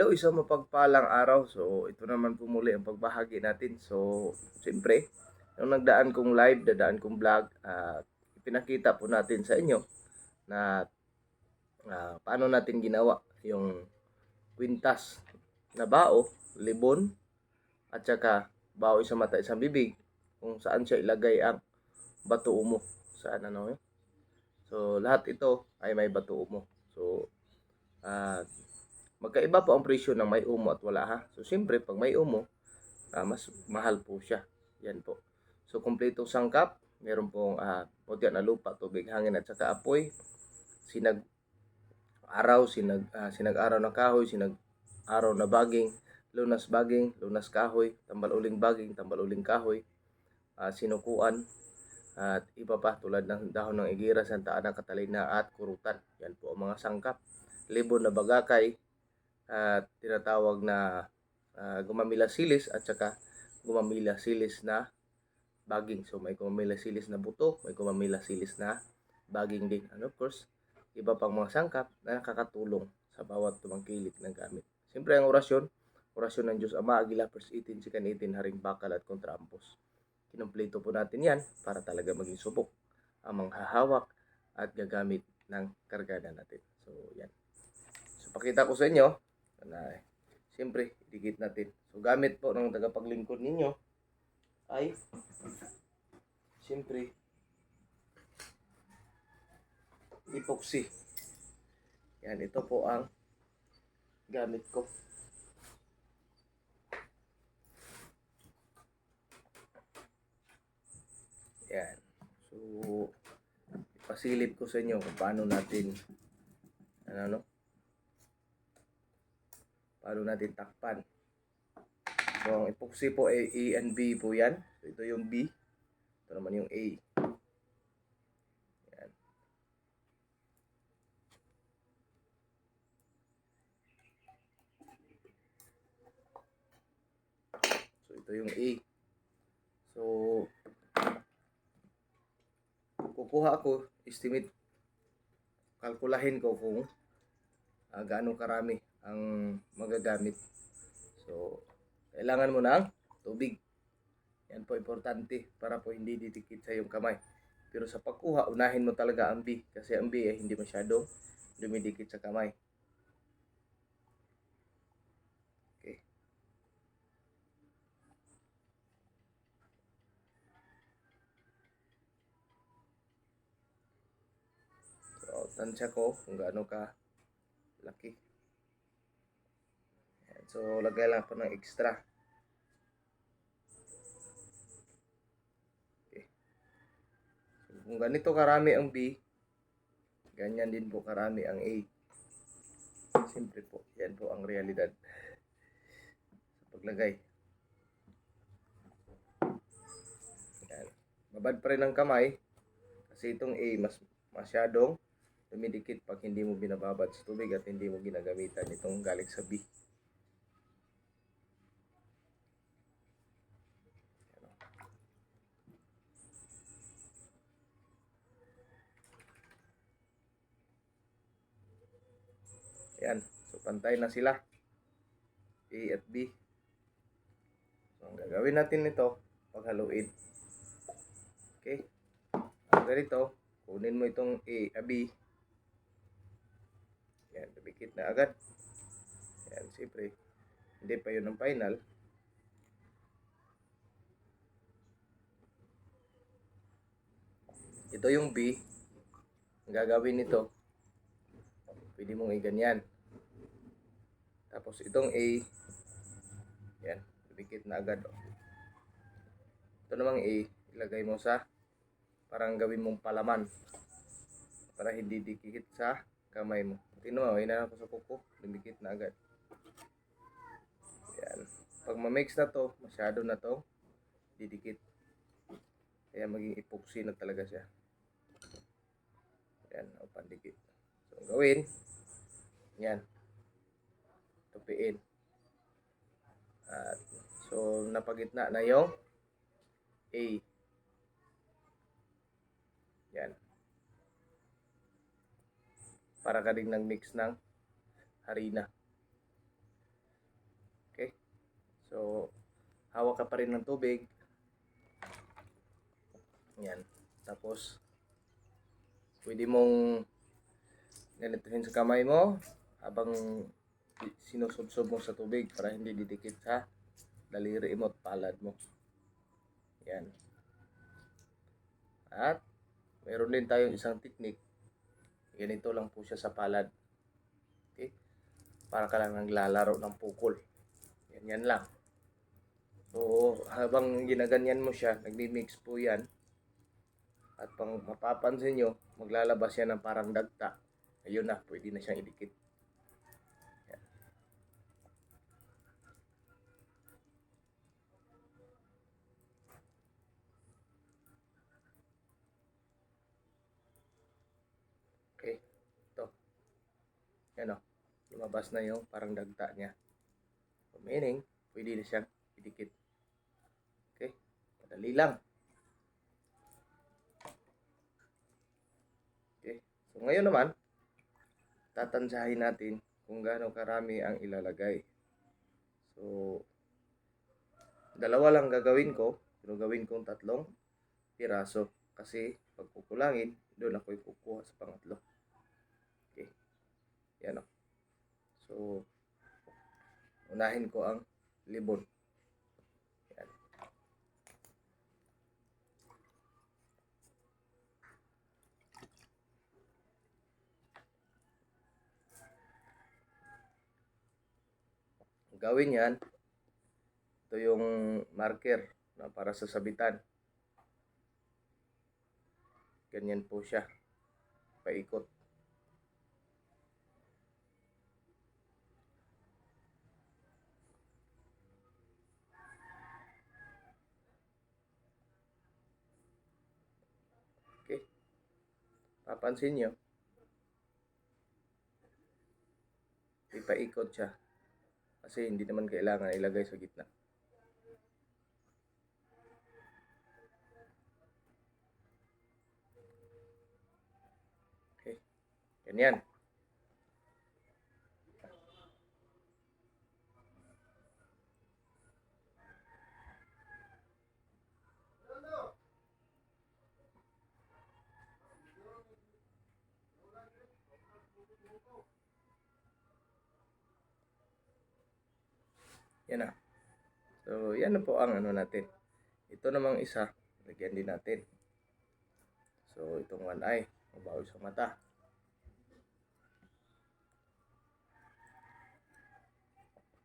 Hello, isang mapagpalang araw. So, ito naman po muli ang pagbahagi natin. So, siyempre, yung nagdaan kong live, dadaan kong vlog, at ipinakita po natin sa inyo na ah, paano natin ginawa yung kwintas na bao, libon, at saka bao isang mata, isang bibig, kung saan siya ilagay ang bato umo. Saan ano yun? So, lahat ito ay may bato umo. So, ah magkaiba po ang presyo ng may umo at wala ha. So, siyempre, pag may umo, ah, mas mahal po siya. Yan po. So, kumpletong sangkap. Meron pong uh, putya na lupa, tubig, hangin at saka apoy. Sinag araw, sinag, ah, sinag-araw na kahoy, sinag-araw na baging, lunas baging, lunas kahoy, tambal uling baging, tambal uling kahoy, ah, sinukuan, at iba pa tulad ng dahon ng igira, santaan ng katalina at kurutan. Yan po ang mga sangkap. Libon na bagakay, at tinatawag na uh, gumamila silis at saka gumamila silis na baging. So may gumamila silis na buto, may gumamila silis na baging din. And of course, iba pang mga sangkap na nakakatulong sa bawat tumangkilik ng gamit. Siyempre ang orasyon, orasyon ng Diyos Ama, Agila, First 18, Sikan 18, Haring Bakal at Kontrampos. Kinumpleto po natin yan para talaga maging subok ang manghahawak at gagamit ng kargada natin. So, yan. So, pakita ko sa inyo na siyempre, idikit natin. So, gamit po ng tagapaglingkod ninyo ay siyempre epoxy. Yan, ito po ang gamit ko. Yan. So, ipasilip ko sa inyo kung paano natin ano no? Paano natin takpan. So, ang epoxy po ay A and B po yan. So, ito yung B. Ito naman yung A. Yan. So, ito yung A. So, kukuha ako, estimate, kalkulahin ko kung uh, gaano karami ang magagamit. So, kailangan mo ng tubig. Yan po importante para po hindi didikit sa iyong kamay. Pero sa pagkuha, unahin mo talaga ang B kasi ang B ay hindi masyadong dumidikit sa kamay. Okay. So, tansya ko kung gaano ka laki. So, lagay lang po ng extra. Okay. So, kung ganito karami ang B, ganyan din po karami ang A. Siyempre po, yan po ang realidad sa paglagay. Yan. Babad pa rin ang kamay kasi itong A mas masyadong dumidikit pag hindi mo binababad sa tubig at hindi mo ginagamitan itong galing sa B. Yan. So, pantay na sila. A at B. So, ang gagawin natin nito, paghaluin. Okay. Ang ganito, kunin mo itong A, a B, yan, dumikit na agad. Yan, siyempre, hindi pa yun ang final. Ito yung B. Ang gagawin nito, pwede mong iganyan. Tapos itong A, yan, dumikit na agad. Oh. Ito namang A, ilagay mo sa parang gawin mong palaman para hindi dikit sa kamay mo. Tino mo, na ako sa kuko, lumikit na agad. Yan. Pag ma-mix na to, masyado na to, didikit. Kaya maging epoxy na talaga siya. Yan, o pandikit. So, gawin, yan. Tupiin. At, so, napagitna na yung A. Yan para ka rin nag-mix ng harina. So, hawak ka pa rin ng tubig. Yan. Tapos, pwede mong ganituhin sa kamay mo habang sinusubsob mo sa tubig para hindi didikit sa daliri mo at palad mo. Yan. At, meron din tayong isang technique. Ganito lang po siya sa palad. Okay? Para ka lang naglalaro ng pukol. Yan, yan lang. So, habang ginaganyan mo siya, nagmi-mix po yan. At pang mapapansin nyo, maglalabas yan ng parang dagta. Ayun na, pwede na siyang idikit. Yan. Okay, ito. Yan o, lumabas na yung parang dagta niya. So, meaning, pwede na siyang idikit. Okay, madali lang. Okay, so ngayon naman, tatansahin natin kung gaano karami ang ilalagay. So, dalawa lang gagawin ko, pero gawin kong tatlong piraso. Kasi pag kukulangin, doon ako'y kukuha sa pangatlo. Yan o. So, unahin ko ang libon. Yan. Gawin yan. Ito yung marker na para sa sabitan. Ganyan po siya. Paikot. Okay. Papansin nyo. Ipaikot siya. Kasi hindi naman kailangan ilagay sa gitna. Okay. Ganyan. Yan na. So, yan na po ang ano natin. Ito namang isa, lagyan din natin. So, itong one eye, mabawi sa mata.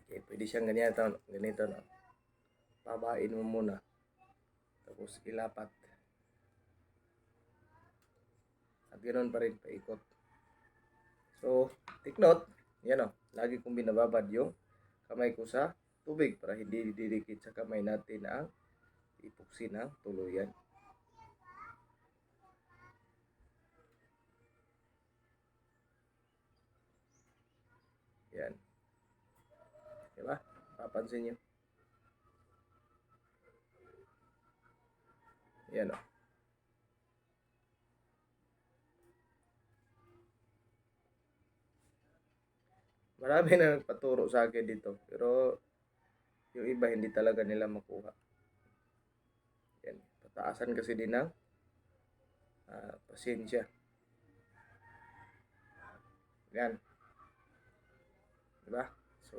Okay, pwede siyang ganito, ganito no. Pabain mo muna. Tapos ilapat. At ganoon pa rin, paikot. So, take note, yan o, lagi kong binababad yung kamay ko sa tubig para hindi didikit sa kamay natin ang ipuksi ng tuluyan. Yan. Diba? Papansin nyo. Yan o. Marami na nagpaturo sa akin dito. Pero yung iba hindi talaga nila makuha. Yan. Pataasan kasi din ng ah, pasensya. Yan. Diba? So,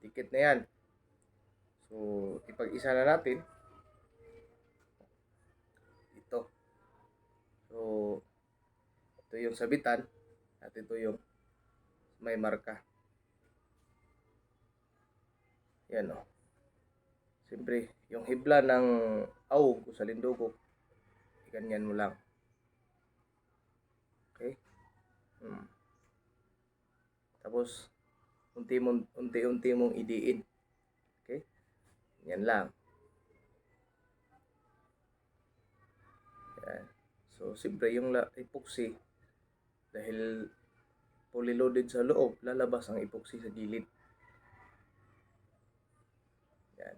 dikit na yan. So, ipag-isa na natin. Ito. So, ito yung sabitan. At ito yung may marka. Yan o. Siyempre, yung hibla ng awog o sa lindugok, ganyan mo lang. Okay? Hmm. Tapos, unti mong, unti-unti mong idiin. Okay? Yan lang. Yan. So, siyempre, yung epoxy, dahil fully loaded sa loob, lalabas ang epoxy sa gilid. Yan.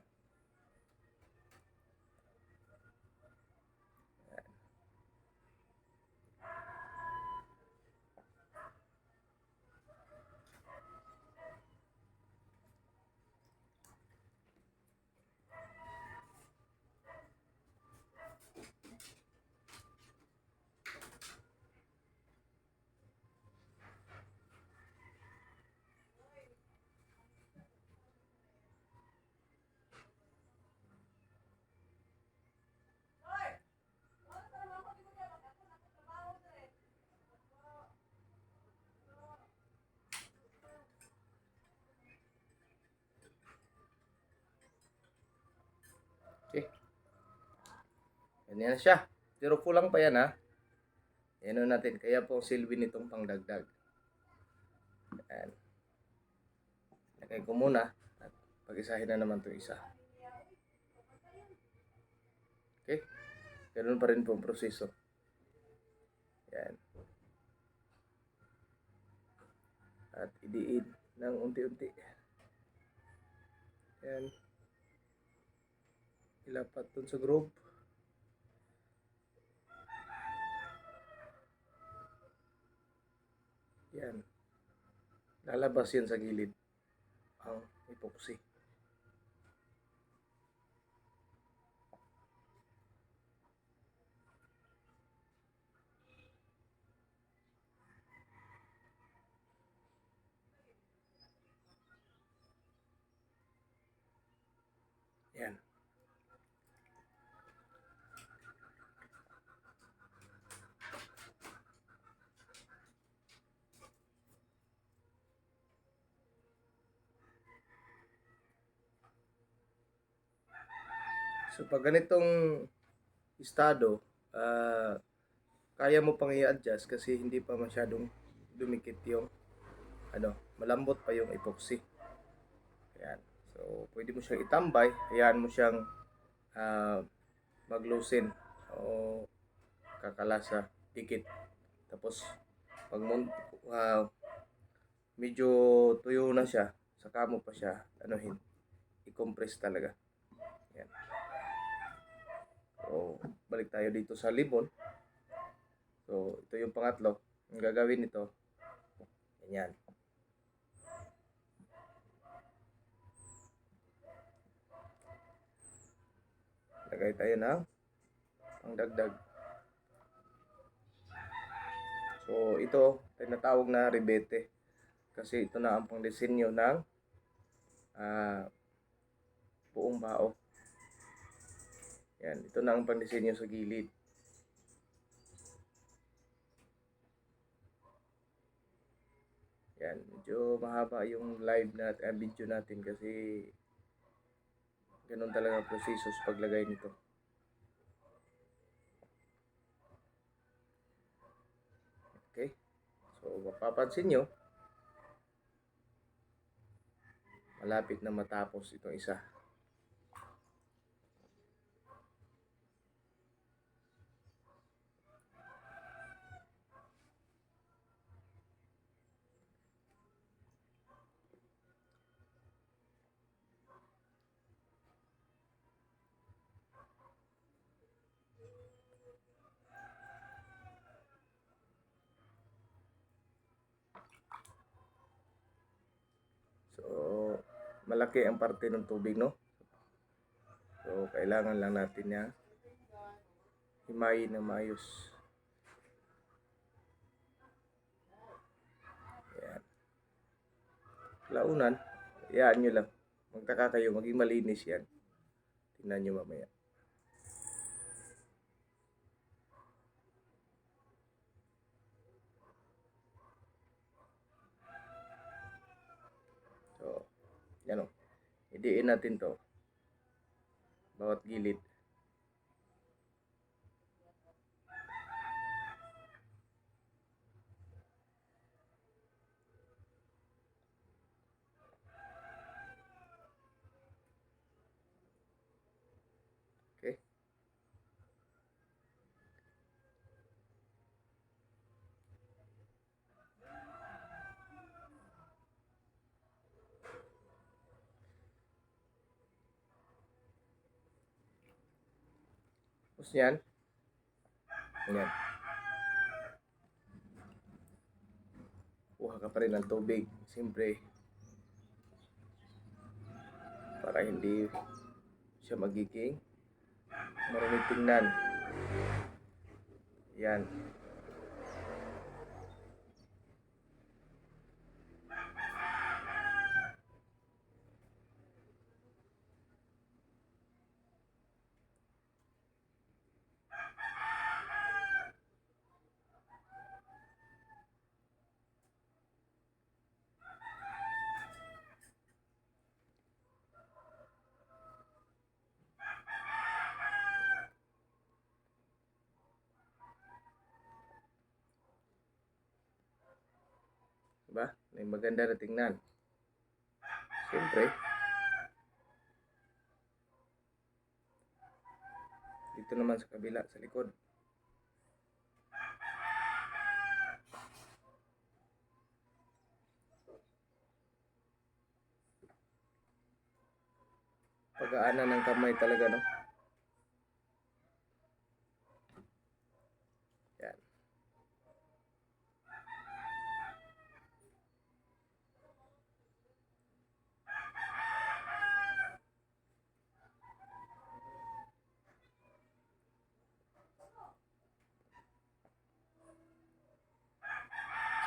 Yan. Ganyan siya. Pero kulang pa yan ha. Yan na natin. Kaya po silbi nitong pangdagdag. Yan. Lagay ko muna. At pag-isahin na naman itong isa. Okay? Ganun pa rin po ang proseso. Yan. At idiin ng unti-unti. Yan. Ilapat dun sa group. Yan. Lalabas yan sa gilid. Ang epoxy. Yan. So pag ganitong estado, ah, kaya mo pang i-adjust kasi hindi pa masyadong dumikit yung ano, malambot pa yung epoxy. Ayan. So, pwede mo siyang itambay, hayaan mo siyang ah, mag-loosen o kakala sa dikit. Tapos, pag ah, medyo tuyo na siya, saka mo pa siya, anuhin, i-compress talaga. So, balik tayo dito sa libon. So, ito yung pangatlo. Ang gagawin nito, ganyan. Lagay tayo ng pangdagdag. So, ito, tinatawag na ribete. Kasi ito na ang pangdisenyo ng ah, buong bao. Yan, ito na ang pangdisenyo sa gilid. Yan, medyo mahaba yung live natin, uh, video natin kasi ganun talaga proseso sa paglagay nito. Okay? So, mapapansin nyo, malapit na matapos itong isa. So, malaki ang parte ng tubig, no? So, kailangan lang natin niya himayin na maayos. Yan. Launan, iyaan nyo lang. Magtaka kayo, maging malinis yan. Tingnan nyo mamaya. So, yan o. Idiin natin to. Bawat gilid. Okay. Tapos yan. Yan. Kuha ka pa rin ng tubig. Siyempre. Para hindi siya magiging marunong tingnan. Yan. May maganda na tingnan. Siyempre. Dito naman sa kabila, sa likod. Pag-aana ng kamay talaga, no? Yan.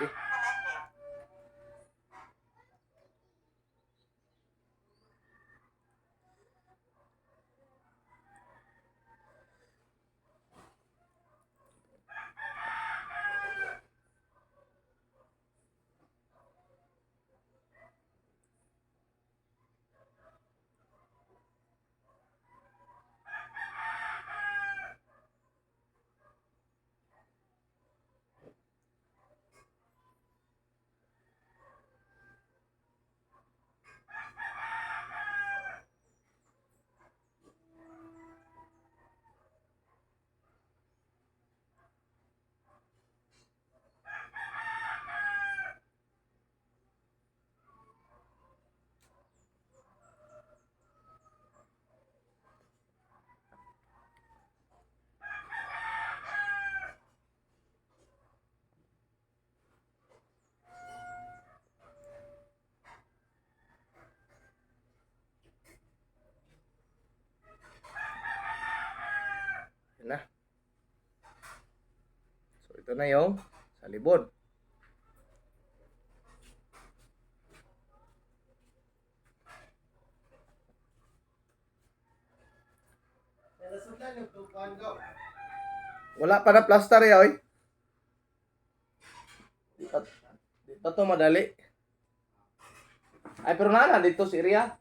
Okay. Yan na. So, ito na yung sa libon. Wala pa na plaster ya, oy. Dito, dito to madali. Ay, pero na dito si Ria.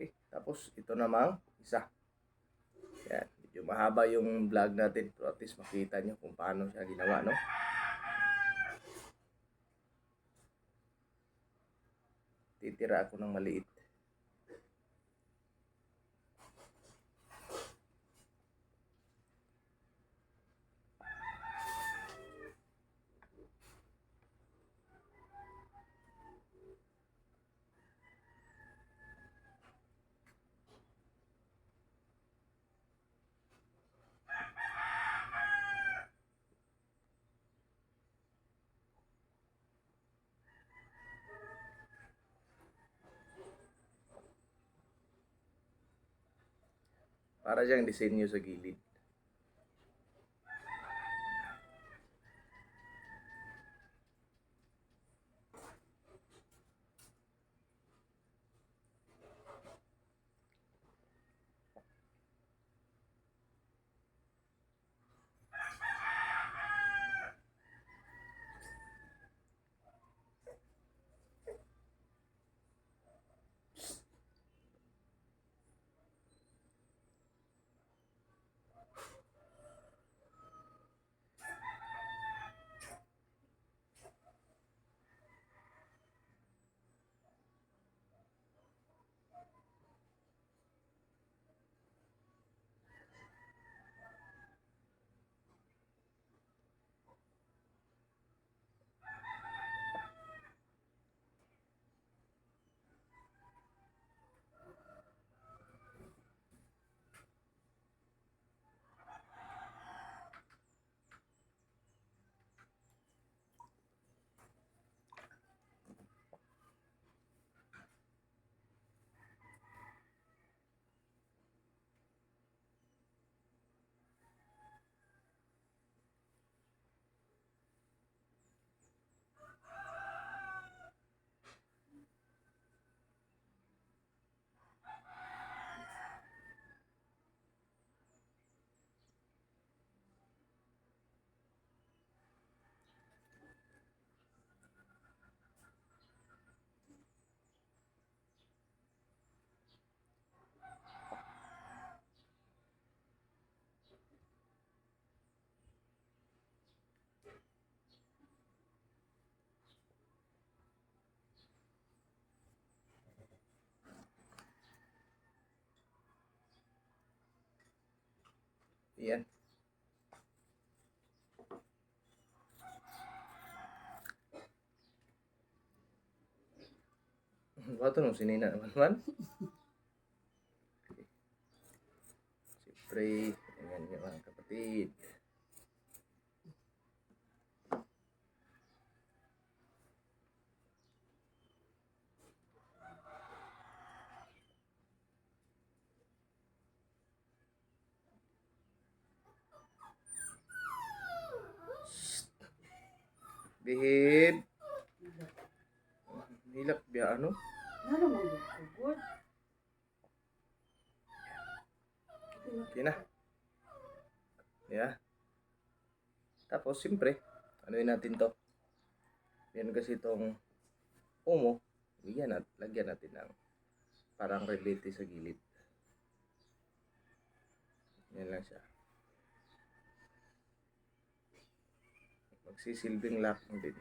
Okay, tapos ito namang isa. Yan, medyo mahaba yung vlog natin. Pero at least makita nyo kung paano siya ginawa, no? Titira ako ng maliit. Para siyang disenyo sa gilid. Yan. Bato nung sinina naman man. Siyempre, ayan yung mga kapatid. Behave. Hilap biya ano? Ano mo good? Okay na. Yeah. Tapos, siyempre, yun natin to? Yan kasi itong umo. Bigyan nat, lagyan natin ng parang relate sa gilid. Yan lang siya. Magsisilbing lock mo din.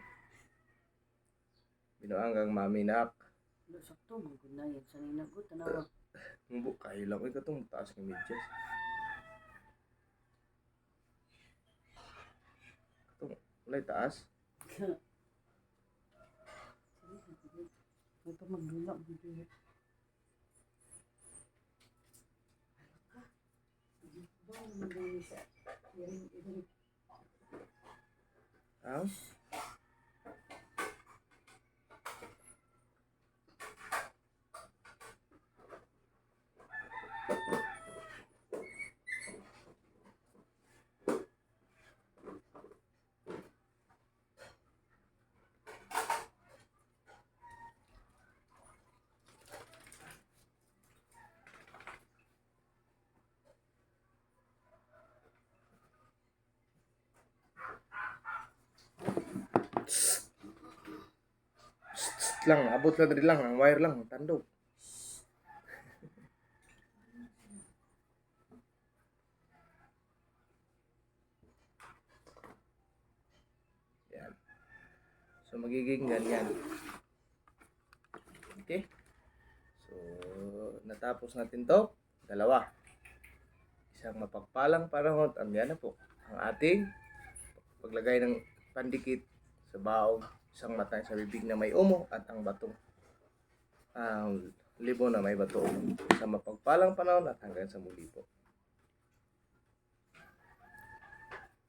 Binuanggang mami nak. Wala sakto mo good na yan. Sanay na good. Tanawa. Mumbo, kayo lang. Ikaw itong taas ng medyas. Itong, wala taas. Ito maglula. Maglula. Ah? house? Lang, abot lang diri lang, ang wire lang, tandog. Yan. So magiging ganyan. Okay? So natapos natin 'to, dalawa. Isang mapagpalang panahon, ang yan na po. Ang ating paglagay ng pandikit sa baong isang mata sa bibig na may umo at ang batong ang libo na may bato sa mapagpalang panahon at hanggang sa muli po.